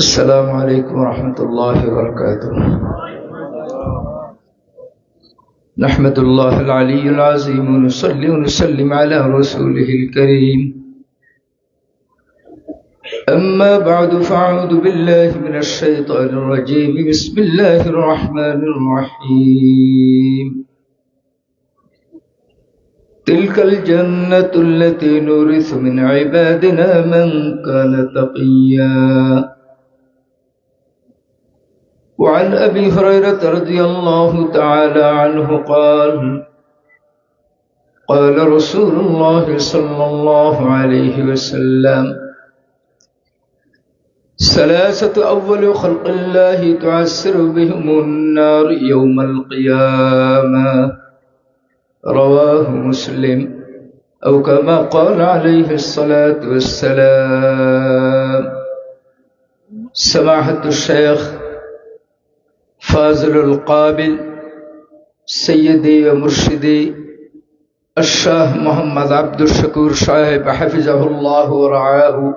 السلام عليكم ورحمة الله وبركاته نحمد الله العلي العظيم ونصلي ونسلم على رسوله الكريم أما بعد فأعوذ بالله من الشيطان الرجيم. بسم الله الرحمن الرحيم. تلك الجنة التي نورث من عبادنا من كان تقيا. وعن أبي هريرة رضي الله تعالى عنه قال قال رسول الله صلى الله عليه وسلم ثلاثة أول خلق الله تعسر بهم النار يوم القيامة. رواه مسلم. أو كما قال عليه الصلاة والسلام. سماحة الشيخ فاضل القابل سيدي ومرشدي الشاه محمد عبد الشكور صاحب حفظه الله ورعاه.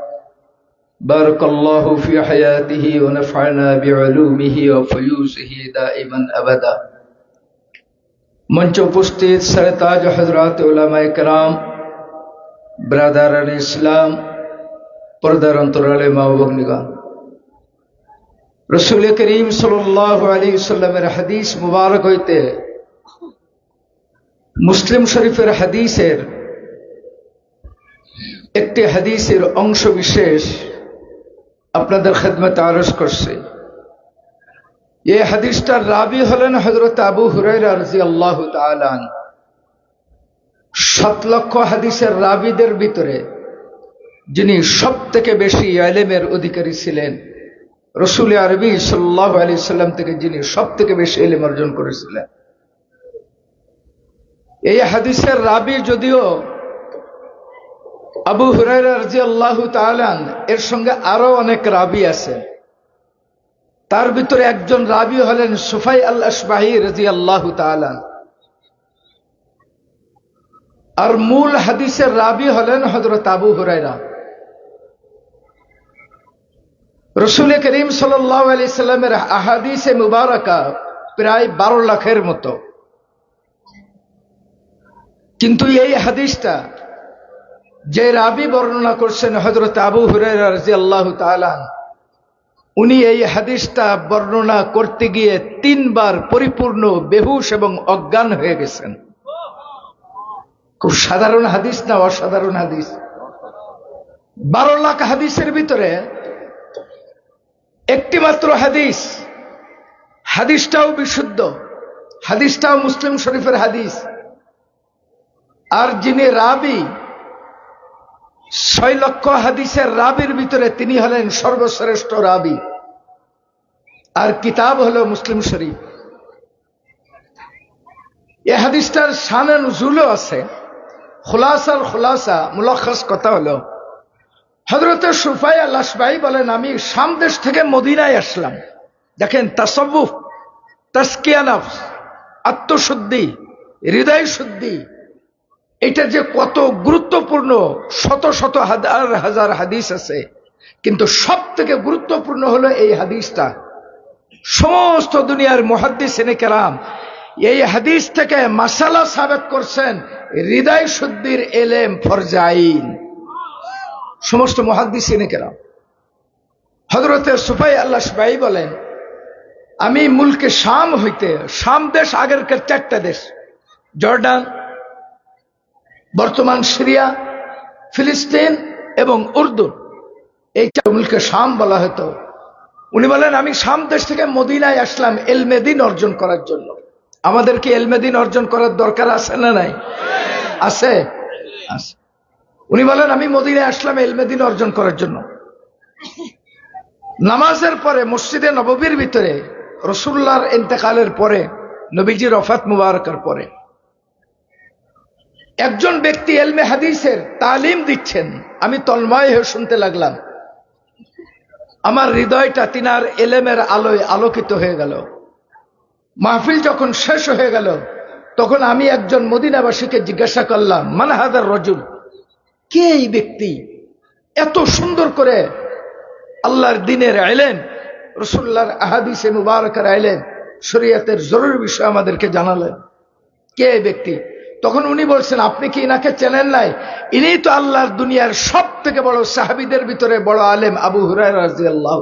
بارك الله في حياته ونفعنا بعلومه وفيوزه دائما أبدا মঞ্চ উপস্থিত সরতাজ হজরত উলামায়ে কেরাম ব্রাদারান ইসলাম পর্দার অন্তরালে মা ও ভগ্নিগণ রসুল করিম সাল্লাহ আলী সাল্লামের হাদিস মুবারক হইতে মুসলিম শরীফের হাদিসের একটি হাদিসের অংশ বিশেষ আপনাদের খেদমত আরজ করছে। এই হাদিসটার রাবি হলেন হজরত আবু হুরাইরা রাজি আল্লাহ তালান সাত লক্ষ হাদিসের রাবিদের ভিতরে যিনি সব থেকে বেশি আলেমের অধিকারী ছিলেন, রসুল আরবি সাল্লাহ আলি সাল্লাম থেকে যিনি সব থেকে বেশি এলেম অর্জন করেছিলেন। এই হাদিসের রাবি যদিও আবু হুরাইরা রাজি আল্লাহ তালান এর সঙ্গে আরও অনেক রাবি আছে। তার ভিতরে একজন রাবি হলেন সুফাই আল আসবাহি রাজি আল্লাহ তালান আর মূল হাদিসের রাবি হলেন হজরত আবু হুরাইরা রসুল করিম সাল্লাহ আলি সাল্লামের আহাদিসে মুবারকা প্রায় বারো লাখের মতো। কিন্তু এই হাদিসটা যে রাবি বর্ণনা করছেন হজরত আবু হুরাইরা আল্লাহ উনি এই হাদিসটা বর্ণনা করতে গিয়ে তিনবার পরিপূর্ণ, বেহুশ এবং অজ্ঞান হয়ে গেছেন। খুব সাধারণ হাদিস না অসাধারণ হাদিস? বারো লাখ হাদিসের ভিতরে একটি মাত্র হাদিস, হাদিসটাও বিশুদ্ধ, হাদিসটাও মুসলিম শরীফের হাদিস। আর যিনি রাবি ছয় লক্ষ হাদিসের রাবির ভিতরে তিনি হলেন সর্বশ্রেষ্ঠ রাবি। আর কিতাব হলো মুসলিম শরীফ। এ হাদিসটার সানে নজুলও আছে। খোলাসার খোলাসা মুলখাস কথা হলো। হজরত সুফাই আল্লাসবাই বলেন, আমি শাম দেশ থেকে মদিনায় আসলাম। দেখেন তাসব্বুফ তাস্কিয়ানাফ আত্মশুদ্ধি, হৃদয় শুদ্ধি এটা যে কত গুরুত্বপূর্ণ, শত শত হাজার হাজার হাদিস আছে। কিন্তু সব থেকে গুরুত্বপূর্ণ হলো এই হাদিসটা। সমস্ত দুনিয়ার মহাদ্দিস কেরাম এই হাদিস থেকে মাসালা সাবেক করছেন হৃদয় শুদ্ধির এলেম ফরজাইন সমস্ত মহাদ্দিস কেরাম। হজরতের সুফাই আল্লাহ সুফাই বলেন, আমি মুলকে শাম হইতে, শাম দেশ আগেরকার চারটা দেশ, জর্ডান বর্তমান সিরিয়া, ফিলিস্তিন এবং উর্দু। এই মুলকে শাম বলা হতো। উনি বলেন, আমি শাম দেশ থেকে মদিনায় আসলাম এলমেদিন অর্জন করার জন্য। আমাদেরকে এলমেদিন অর্জন করার দরকার আছে না নাই? আছে। আছে। উনি বলেন, আমি মদিনায় আসলাম এলমেদিন অর্জন করার জন্য। নামাজের পরে মসজিদে নববীর ভিতরে রসুল্লাহর ইন্তেকালের পরে নবীজির রফাত মুবারকের পরে একজন ব্যক্তি এলমে হাদিসের তালিম দিচ্ছেন। আমি তন্ময় হয়ে শুনতে লাগলাম। আমার হৃদয়টা তিনার এলেমের আলোয় আলোকিত হয়ে গেল। মাহফিল যখন শেষ হয়ে গেল, তখন আমি একজন মদিনাবাসীকে জিজ্ঞাসা করলাম মানহাদার রজুল? কে এই ব্যক্তি? এত সুন্দর করে আল্লাহর দিনের আইলেন রসুল্লাহর আহাদিসে মুবারকের আইলেন শরীয়তের জরুরি বিষয় আমাদেরকে জানালেন। কে এই ব্যক্তি? তখন উনি বলছেন, আপনি কি ইনাকে চেনেন নাই? ইনি তো আল্লাহর দুনিয়ার সব থেকে বড় সাহাবিদের ভিতরে বড় আলেম, আবু হুরায় রাজি আল্লাহ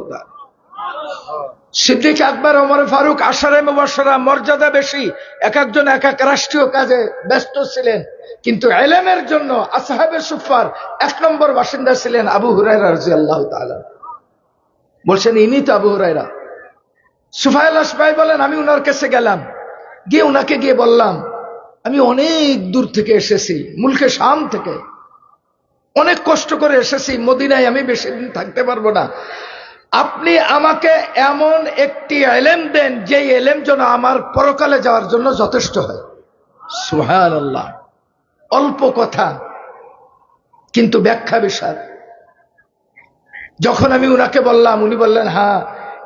সিদ্দিক আকবর, ওমর ফারুক, আশারে মুবাসরা মর্যাদা বেশি, এক একজন, এক এক রাষ্ট্রীয় কাজে ব্যস্ত ছিলেন। কিন্তু এলেমের জন্য আসাহাবে সুফার এক নম্বর বাসিন্দা ছিলেন আবু হুরাই রাজি আল্লাহ বলছেন, ইনি তো আবু হুরাইরা সুফাইল আসবাই বলেন, আমি উনার কাছে গেলাম। গিয়ে উনাকে গিয়ে বললাম আমি অনেক দূর থেকে এসেছি, মুলকে শাম থেকে। অনেক কষ্ট করে এসেছি, মদিনায় আমি বেশি দিন থাকতে পারব না। আপনি আমাকে এমন একটি এলেম দেন যে এলেম যেন আমার পরকালে যাওয়ার জন্য যথেষ্ট হয়। সুহান আল্লাহ অল্প কথা, কিন্তু ব্যাখ্যা বিশাল। যখন আমি উনাকে বললাম, উনি বললেন হ্যাঁ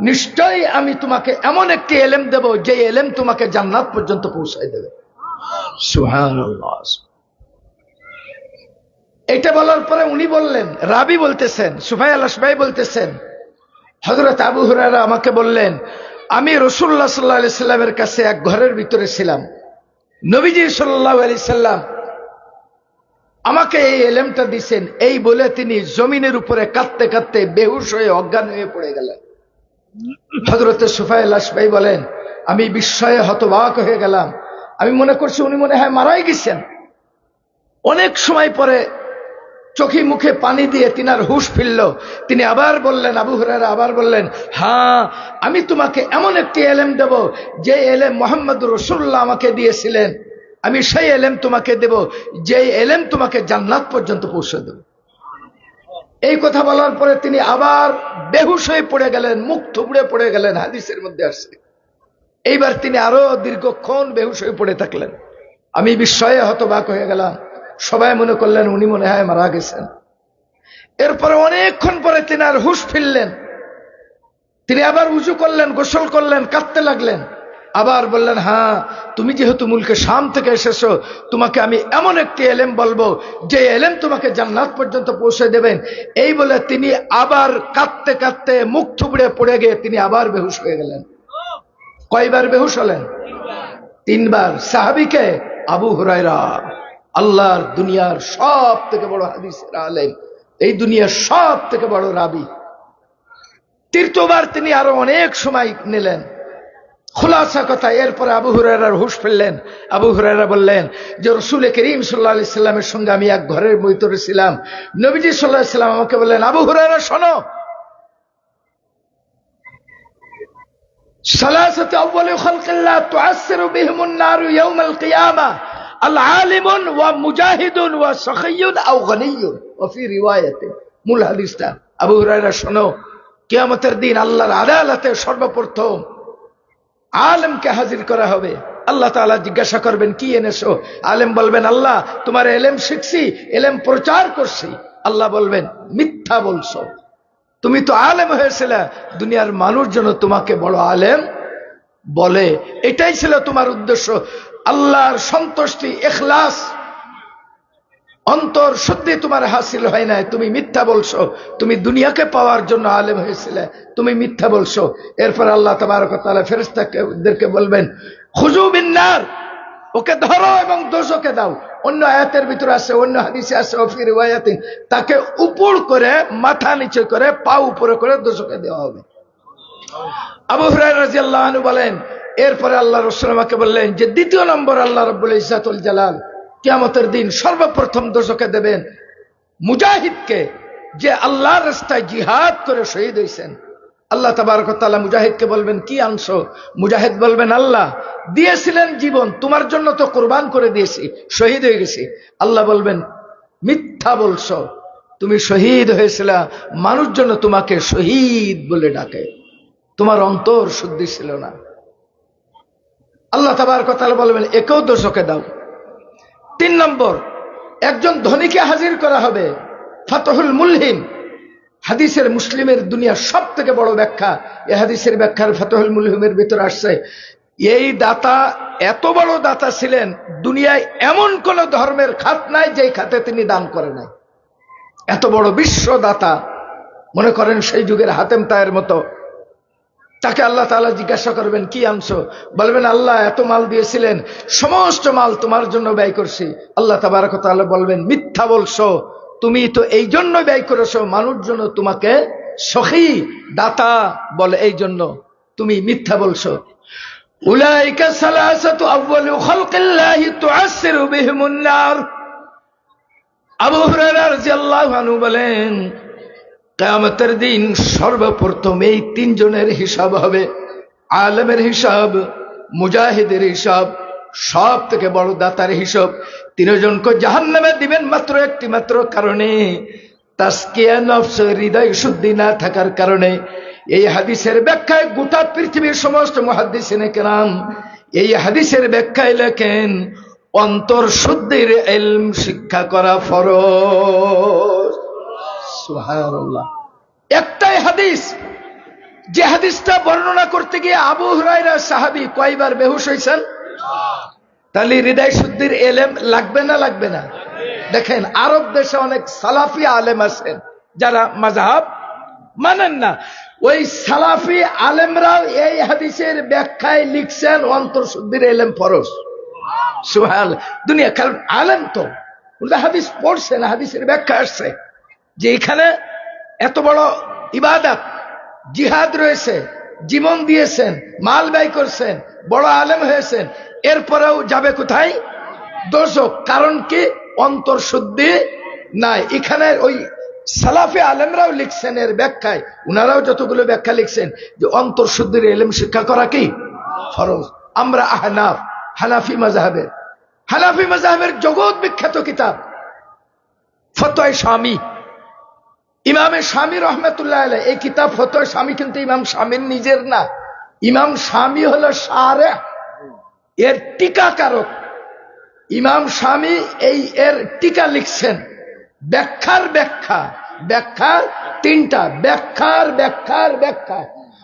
নিশ্চয়ই আমি তোমাকে এমন একটি এলেম দেব যে এলেম তোমাকে জান্নাত পর্যন্ত পৌঁছায় দেবে। এটা বলার পরে উনি বললেন, রাবি বলতেছেন সুফাই আল্লাহ সুফাই বলতেছেন হজরত আবু হুরারা আমাকে বললেন, আমি রসুল্লাহ সাল্লাহ আলি সাল্লামের কাছে এক ঘরের ভিতরে ছিলাম। নবীজি সাল্লাহ আলি সাল্লাম আমাকে এই এলেমটা দিছেন, এই বলে তিনি জমিনের উপরে কাঁদতে কাঁদতে বেহুশ হয়ে অজ্ঞান হয়ে পড়ে গেলেন। হজরত সুফাই লাসবাই বলেন, আমি বিস্ময়ে হতবাক হয়ে গেলাম। আমি মনে করছি উনি মনে হয় মারাই গেছেন। অনেক সময় পরে চোখে মুখে পানি দিয়ে তিনার হুশ ফিরল। তিনি আবার বললেন, আবু হরারা আবার বললেন হ্যাঁ আমি তোমাকে এমন একটি এলেম দেব, যে এলেম মোহাম্মদ রসুল্লাহ আমাকে দিয়েছিলেন। আমি সেই এলেম তোমাকে দেব যে এলেম তোমাকে জান্নাত পর্যন্ত পৌঁছে দেব। এই কথা বলার পরে তিনি আবার বেহুশ হয়ে পড়ে গেলেন, মুখ থুবড়ে পড়ে গেলেন, হাদিসের মধ্যে আসছে। এইবার তিনি আরও দীর্ঘক্ষণ বেহুশ হয়ে পড়ে থাকলেন। আমি বিস্ময়ে হতবাক হয়ে গেলাম। সবাই মনে করলেন উনি মনে হয় মারা গেছেন। এরপরে অনেকক্ষণ পরে তিনি আর হুশ ফিরলেন। তিনি আবার উঁচু করলেন, গোসল করলেন, কাঁদতে লাগলেন। আবার বললেন হ্যাঁ তুমি যেহেতু মুলকে শাম থেকে এসেছ, তোমাকে আমি এমন একটি এলেম বলব, যে এলেম তোমাকে জান্নাত পর্যন্ত পৌঁছে দেবেন। এই বলে তিনি আবার কাঁদতে কাঁদতে মুখ থুবড়ে পড়ে গিয়ে তিনি আবার বেহুশ হয়ে গেলেন। কয়বার বেহুশ হলেন? তিনবার। সাহাবিকে আবু হুরাইরা আল্লাহর দুনিয়ার সব থেকে বড় হাদিসের আলেম, এই দুনিয়ার সব থেকে বড় রাবি। তৃতীয়বার তিনি আরও অনেক সময় নিলেন। খোলাসা কথা, এরপরে আবু হুরার হুশ ফেললেন। আবু হুরারা বললেন যে, রসুল করিম সাল্লাহ সাল্লামের সঙ্গে আমি এক ঘরের বইতরে ছিলাম। নবীজি সাল্লাহ সাল্লাম আমাকে বললেন, আবু হুরারা শোনো। সালাসতে আউ্বাল খালকিল্লাহ তুআসসিরু বিহিমুন নারু ইয়াউমাল কিয়ামা العالم ومجاهد وسخي او غني وفي روايه মূল হাদিসটা আবু হুরায়রা শোনো কিয়ামতের দিন আল্লাহর আদালতে সর্বপ্রথম আলেমকে হাজির করা হবে আল্লাহ তাআলা জিজ্ঞাসা করবেন কি এনেছো আলেম বলবেন আল্লাহ তোমার এলেম শিখছি এলেম প্রচার করছি আল্লাহ বলবেন মিথ্যা বলছো তুমি তো আলেম হয়েছিলে, দুনিয়ার মানুষ যেন তোমাকে বড় আলেম বলে। এটাই ছিল তোমার উদ্দেশ্য। আল্লাহর সন্তুষ্টি, এখলাস, অন্তর সত্যি তোমার হাসিল হয় নাই। তুমি মিথ্যা বলছো, তুমি দুনিয়াকে পাওয়ার জন্য আলেম হয়েছিলে, তুমি মিথ্যা বলছো। এরপর আল্লাহ তোমার তালা ফেরেস্তাকে বলবেন খুজু বিন্নার ওকে ধরো এবং দোষকে দাও। অন্য আয়াতের ভিতরে আছে, অন্য হাদিসে আছে অফির ওয়ায়াতিন তাকে উপর করে, মাথা নিচে করে, পা উপরে করে দোষকে দেওয়া হবে। আবু হরাই রাজি আল্লাহ বলেন, এরপরে আল্লাহ রসুল আমাকে বললেন যে, দ্বিতীয় নম্বর আল্লাহ রব্বুল ইসাতুল জালাল কেমতের দিন সর্বপ্রথম দোষকে দেবেন মুজাহিদকে, যে আল্লাহ রাস্তায় জিহাদ করে শহীদ হয়েছেন আল্লাহ তাবারকতাল্লাহ মুজাহিদকে বলবেন, কি আনছো? মুজাহিদ বলবেন, আল্লাহ দিয়েছিলেন জীবন, তোমার জন্য তো কোরবান করে দিয়েছি, শহীদ হয়ে গেছি। আল্লাহ বলবেন, মিথ্যা বলছো, তুমি শহীদ হয়েছিল, মানুষ জন্য তোমাকে শহীদ বলে ডাকে। তোমার অন্তর শুদ্ধি ছিল না। আল্লাহ তাবার কথা বলবেন একেও দোষকে দাও। তিন নম্বর, একজন ধনীকে হাজির করা হবে, ফাতহুল মুলহিম। হাদিসের মুসলিমের দুনিয়ার সব থেকে বড় ব্যাখ্যা, এ হাদিসের ব্যাখ্যার ফতহুল মুলহিমের ভিতরে আসছে এই দাতা, এত বড় দাতা ছিলেন, দুনিয়ায় এমন কোন ধর্মের খাত নাই যেই খাতে তিনি দান করে নাই। এত বড় বিশ্ব দাতা, মনে করেন সেই যুগের হাতেম তায়ের মতো। তাকে আল্লাহ তাআলা জিজ্ঞাসা করবেন, কি আনছো? বলবেন, আল্লাহ, এত মাল দিয়েছিলেন, সমস্ত মাল তোমার জন্য ব্যয় করছি। আল্লাহ তাবারক তাআলা বলবেন, মিথ্যা বলছো, তুমি তো এই জন্য ব্যয় করেছ, মানুষ জন্য তোমাকে সখী, দাতা বলে এই জন্য তুমি মিথ্যা বলছো। উলাইকা সালাসাতু আউয়ালু খালকিল্লাহি তুআসসিরু বিহিমুন নার আবু হুরায়রা রাদিয়াল্লাহু আনহু বলেন, কেয়ামতের দিন সর্বপ্রথম এই তিনজনের হিসাব হবে। আলমের হিসাব, মুজাহিদের হিসাব সব থেকে বড় দাতার হিসাব। তিনজনকে জাহান নামে দিবেন মাত্র একটি মাত্র কারণে, তাস্কিয়া নফস হৃদয় শুদ্ধি না থাকার কারণে। এই হাদিসের ব্যাখ্যায় গোটা পৃথিবীর সমস্ত মহাদিসিনে কেরাম এই হাদিসের ব্যাখ্যায় লেখেন, অন্তর শুদ্ধির এলম শিক্ষা করা সুবহানাল্লাহ। একটাই হাদিস, যে হাদিসটা বর্ণনা করতে গিয়ে আবু হুরায়রা সাহাবি কয়বার বেহুশ হয়েছেন তাহলে হৃদয় শুদ্ধির এলেম লাগবে না লাগবে না? দেখেন, আরব দেশে অনেক সালাফি আলেম আছেন যারা মাজাহাব মানেন না। ওই সালাফি আলেমরাও এই হাদিসের ব্যাখ্যায় লিখছেন অন্তর্শুদ্ধির এলেম ফরস সুহাল দুনিয়া কারণ আলেম তো। উনি পড়ছে না, হাদিসের ব্যাখ্যা আসছে। যে এখানে এত বড় ইবাদত, জিহাদ রয়েছে, জীবন দিয়েছেন, মাল ব্যয় করছেন, বড় আলেম হয়েছেন, এরপরেও যাবে কোথায়? দর্শক কারণ কি? অন্তর শুদ্ধি নাই। এখানে ওই সালাফে আলেমরাও লিখছেন এর ব্যাখ্যায়। উনারাও যতগুলো ব্যাখ্যা লিখছেন, যে অন্তর শুদ্ধির এলেম শিক্ষা করা কি? ফরজ। আমরা আহনাফ, হানাফি মাজাহের হানাফি মাজাহের জগৎ বিখ্যাত কিতাব। ফতোয় স্বামী ইমামে স্বামী রহমতুল্লাহ আলাই এই কিতাব ফতোয় স্বামী কিন্তু ইমাম স্বামীর নিজের না। ইমাম স্বামী হলো সারে এর টিকাকারক। ইমাম স্বামী এই এর টিকা লিখছেন। ব্যাখ্যার ব্যাখ্যা, ব্যাখ্যার তিনটা, ব্যাখ্যার ব্যাখ্যার ব্যাখ্যা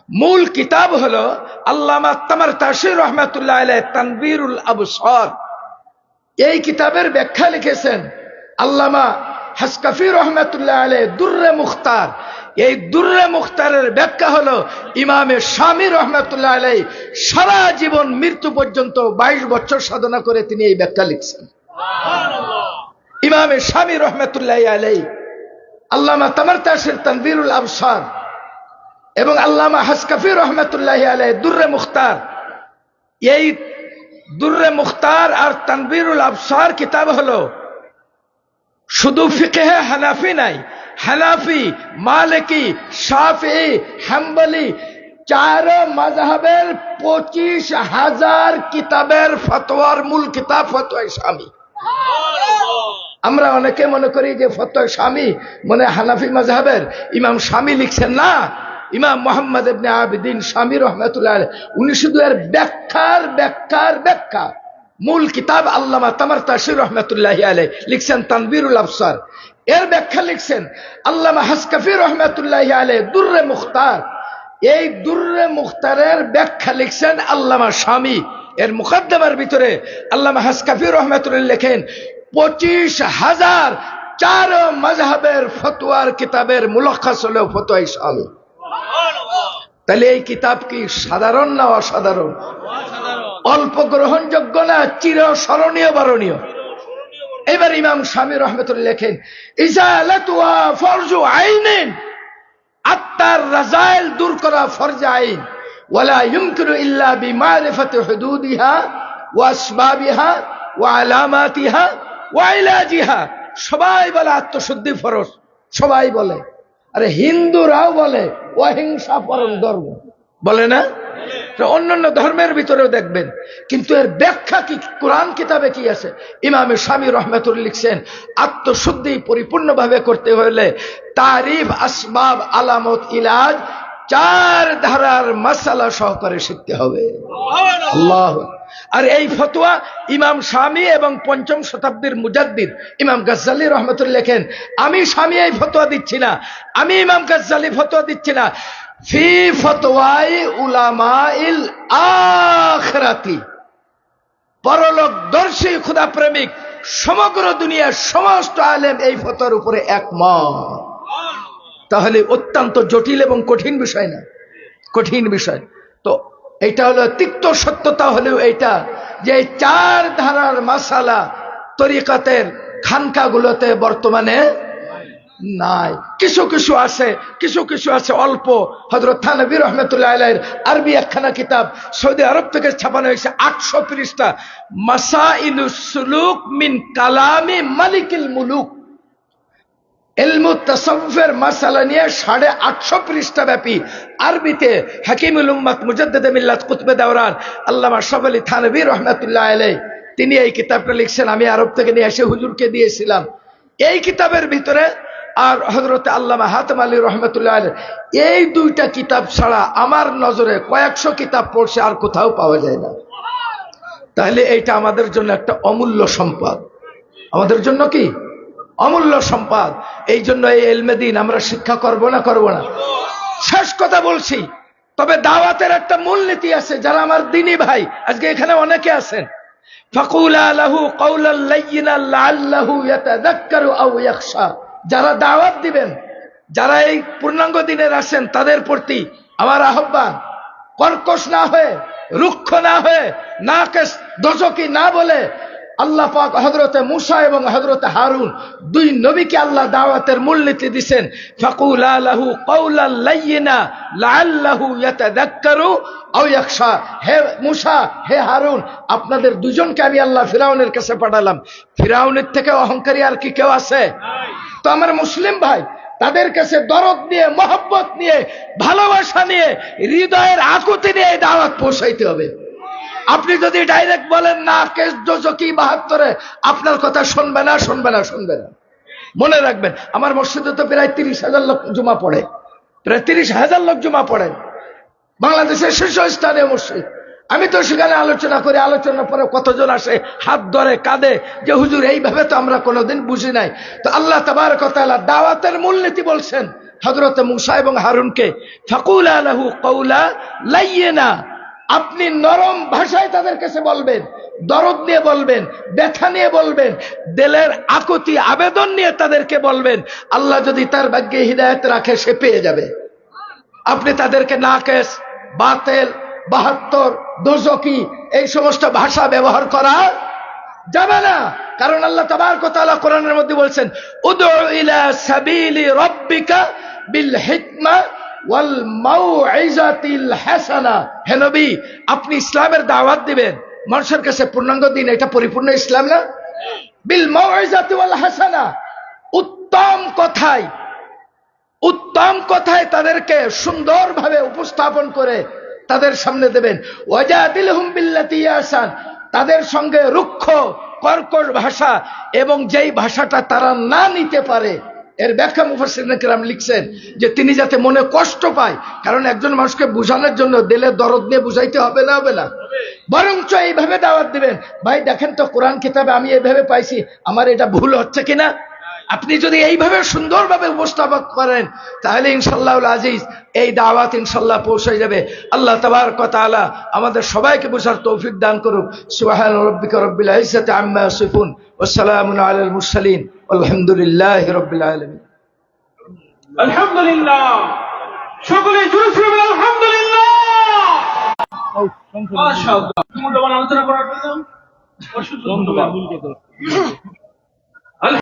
মূল কিতাব হলো আল্লামা তামার তাসির রহমতুল্লাহ আলাই তানবীরুল আবসর। এই কিতাবের ব্যাখ্যা লিখেছেন আল্লামা হাসকাফি রহমতুল্লাহ আলে দুর্রে মুখতার। এই দুর্রে মুখতারের ব্যাখ্যা হলো ইমামে স্বামী রহমতুল্লাহ আলাই সারা জীবন মৃত্যু পর্যন্ত ২২ বছর সাধনা করে তিনি এই ব্যাখ্যা লিখছেন। ইমামে স্বামী রহমতুল্লাহ আলাই আল্লামা তামার তাসির তানবীরুল আবসার এবং আল্লামা হাসকাফি রহমতুল্লাহ আলাই দুর্রে মুখতার। এই দুর্রে মুখতার আর তানবীরুল আবসার কিতাব হলো, শুধু ফিকেহে হানাফি নাই, হানাফি, মালিকি সাফি হাম্বলি, চার মাযহাবের পঁচিশ হাজার কিতাবের ফতোয়ার মূল কিতাব ফতোয় স্বামী আমরা অনেকে মনে করি যে ফতোয় স্বামী, মনে হানাফি মাযহাবের। ইমাম স্বামী লিখছেন না। ইমাম মোহাম্মদ আবিদিন স্বামী রহমতুল্লাহ উনি শুধু এর ব্যাখ্যার ব্যাখ্যার, ব্যাখ্যা। মূল কিতাব আল্লামা তামার তাসির রহমতুল্লাহ আলাই লিখছেন তানবীরুল আফসার এর ব্যাখ্যা লিখছেন আল্লামা হাসকাফি রহমতুল্লাহ আলাই দুর্রে মুখতার। এই দুর্রে মুখতারের ব্যাখ্যা লিখছেন আল্লামা স্বামী। এর মুকদ্দমার ভিতরে আল্লামা হাসকাফি রহমতুল্লাহ লেখেন পঁচিশ হাজার চার মজহাবের ফতোয়ার কিতাবের মুলখাস হলো ফতোয়াই স্বামী তাহলে এই কিতাব কি সাধারণ না অসাধারণ? অল্প গ্রহণযোগ্য না চির স্মরণীয় বরণীয়। এবার ইমাম স্বামী রহমতুল্লাহ লেখেন ফরজু আইনিন আত্মার রাজাইল দূর করা ফরজ আইন। ওয়ালা ইউমকিনু ইল্লা বিমারিফাতি হুদুদিহা ওয়া আসবাবিহা ওয়া আলামাতিহা ওয়া জিহা। সবাই বলে আত্মশুদ্ধি ফরজ সবাই বলে। আরে হিন্দুরাও বলে অহিংসা পরম ধর্ম। বলে না? অন্যান্য ধর্মের ভিতরেও দেখবেন। কিন্তু এর ব্যাখ্যা কি কোরআন কিতাবে কি আছে? ইমামে স্বামী রহমতুল লিখছেন আত্মশুদ্ধি পরিপূর্ণভাবে করতে হলে তারিফ আসবাব আলামত ইলাজ চার ধারার মশালা সহকারে শিখতে হবে। আল্লাহ আর এই ফতোয়া ইমাম স্বামী এবং পঞ্চম শতাব্দীর মুজাদ্দিদ, ইমাম গজ্জালি রহমতুল্লাহ লেখেন, আমি স্বামী এই ফতোয়া দিচ্ছি না। আমি ইমাম গজ্জালি ফতোয়া দিচ্ছি না। ফি ফতোয়াই উলামা ইল আখরাতি। পরলোক দর্শী খুদা প্রেমিক, সমগ্র দুনিয়ার সমস্ত আলেম এই ফতোয়ার উপরে একমত। তাহলে অত্যন্ত জটিল এবং কঠিন বিষয় না? কঠিন বিষয়। তো এইটা হলো তিক্ত সত্যতা হলেও এইটা যে চার ধারার মাসালা তরিকাতের খানকাগুলোতে বর্তমানে নাই। কিছু কিছু আছে, কিছু কিছু আছে অল্প। হজরত থানবী রহমতুল্লাহ আরবি একখানা কিতাব সৌদি আরব থেকে ছাপানো হয়েছে আটশো পৃষ্ঠা। মাসা সুলুক মিন কালামি মালিকিল মুলুক। এলমু সাড়ে আটশো পৃষ্ঠা ব্যাপী আরবিতে সব তিনি এই কিতাবটা লিখছেন, আমি আরব থেকে নিয়ে এসে হুজুরকে দিয়েছিলাম। এই কিতাবের ভিতরে আর হজরত আল্লামা হাতম আলী রহমতুল্লাহ এই দুইটা কিতাব ছাড়া আমার নজরে কয়েকশো কিতাব পড়ছে, আর কোথাও পাওয়া যায় না। তাহলে এইটা আমাদের জন্য একটা অমূল্য সম্পদ। আমাদের জন্য কি? অমূল্য সম্পদ। এই জন্য এই এলমেদিন আমরা শিক্ষা করব না করব না। শেষ কথা বলছি, তবে দাওয়াতের একটা মূলনীতি আছে, যারা আমার দিনী ভাই, আজকে এখানে অনেকে আছেন। যারা দাওয়াত দিবেন, যারা এই পূর্ণাঙ্গ দিনের আসেন তাদের প্রতি আমার আহ্বান, কর্কশ না হয়ে, রুক্ষ না হয়ে না কেস দোষকি না বলে আল্লাহ পাক হজরতে মুসা এবং হজরতে হারুন দুই নবীকে আল্লাহ দাওয়াতের মূলনীতি দিছেন, ফাকুল আলাহু কৌলাল লাইয়িনা লাআল্লাহু ইয়াতাযাক্কারু আও ইয়াখশা। হে মুসা, হে হারুন, আপনাদের দুজনকে আমি আল্লাহ ফিরাউনের কাছে পাঠালাম। ফিরাউনের থেকে অহংকারী আর কি কেউ আছে? তো আমার মুসলিম ভাই, তাদের কাছে দরদ নিয়ে, মহব্বত নিয়ে, ভালোবাসা নিয়ে, হৃদয়ের আকুতি নিয়ে দাওয়াত পৌঁছাইতে হবে। আপনি যদি ডাইরেক্ট বলেন, না, কেস দোজকি বাহাত্তরে? আপনার কথা শুনবে না শুনবে না শুনবে না। মনে রাখবেন, আমার মসজিদে তো প্রায় তিরিশ হাজার লোক জমা পড়ে। প্রায় তিরিশ হাজার লোক জমা পড়ে। বাংলাদেশের শীর্ষস্থানীয় মসজিদ। আমি তো সেখানে আলোচনা করি, আলোচনার পরে কতজন আসে, হাত ধরে, কাঁদে, যে, হুজুর, এইভাবে তো আমরা কোনোদিন বুঝি নাই। তো আল্লাহ তাবার কথা দাওয়াতের মূলনীতি বলছেন হজরত মুসা এবং হারুনকে, ফাকুল আলাহু কৌলা লাইয়ে না আপনি নরম ভাষায় তাদের কাছে বলবেন, দরদ নিয়ে বলবেন, ব্যথা নিয়ে বলবেন, দেলের আকুতি আবেদন নিয়ে তাদেরকে বলবেন, আল্লাহ যদি তার ভাগ্যে হৃদায়ত রাখে, সে পেয়ে যাবে। আপনি তাদেরকে নাকেশ, বাতেল, বাহাত্তর, দোজকি, এই সমস্ত ভাষা ব্যবহার করা যাবে না। কারণ আল্লাহ তাবার কথা কোরআনের মধ্যে বলছেন উদু ইলা সাবিলি রব্বিকা বিল হিকমা ওয়াল হাসানা। আপনি ইসলামের দাওয়াত দিবেন। মানুষের কাছে পূর্ণাঙ্গ দিন, এটা পরিপূর্ণ ইসলাম না? বিল মাউইজাতি হাসানা। উত্তম কথায় উত্তম কথায় তাদেরকে সুন্দরভাবে উপস্থাপন করে তাদের সামনে দেবেন। ওয়াজাদিল বিল্লাতি তাদের সঙ্গে রুক্ষ, কর্কশ ভাষা এবং যেই ভাষাটা তারা না নিতে পারে এর ব্যাখ্যা মুফাসিরাম লিখছেন যে তিনি যাতে মনে কষ্ট পায়, কারণ একজন মানুষকে বুঝানোর জন্য দিলে দরদ নিয়ে বুঝাইতে হবে না হবে না। বরঞ্চ এইভাবে দাওয়াত দিবেন, ভাই, দেখেন তো কোরআন কিতাবে আমি এভাবে পাইছি, আমার এটা ভুল হচ্ছে কিনা? আপনি যদি এইভাবে সুন্দরভাবে উপস্থাপক করেন তাহলে ইনশাল্লাহ আজিজ এই দাওয়াত ইনশাল্লাহ পৌঁছে যাবে। আল্লাহ তবার কথা আলা আমাদের সবাইকে বোঝার তৌফিক দান করুক। সুবাহান রব্বিকা রব্বিল ইজ্জাতি আম্মা ইয়াসিফুন। ওয়াসসালামু আলাল মুরসালিন। আলহামদুলিল্লাহি রাব্বিল আলামিন। আলহামদুলিল্লাহ। সকলে আলহামদুলিল্লাহ। আলোচনা করার জন্য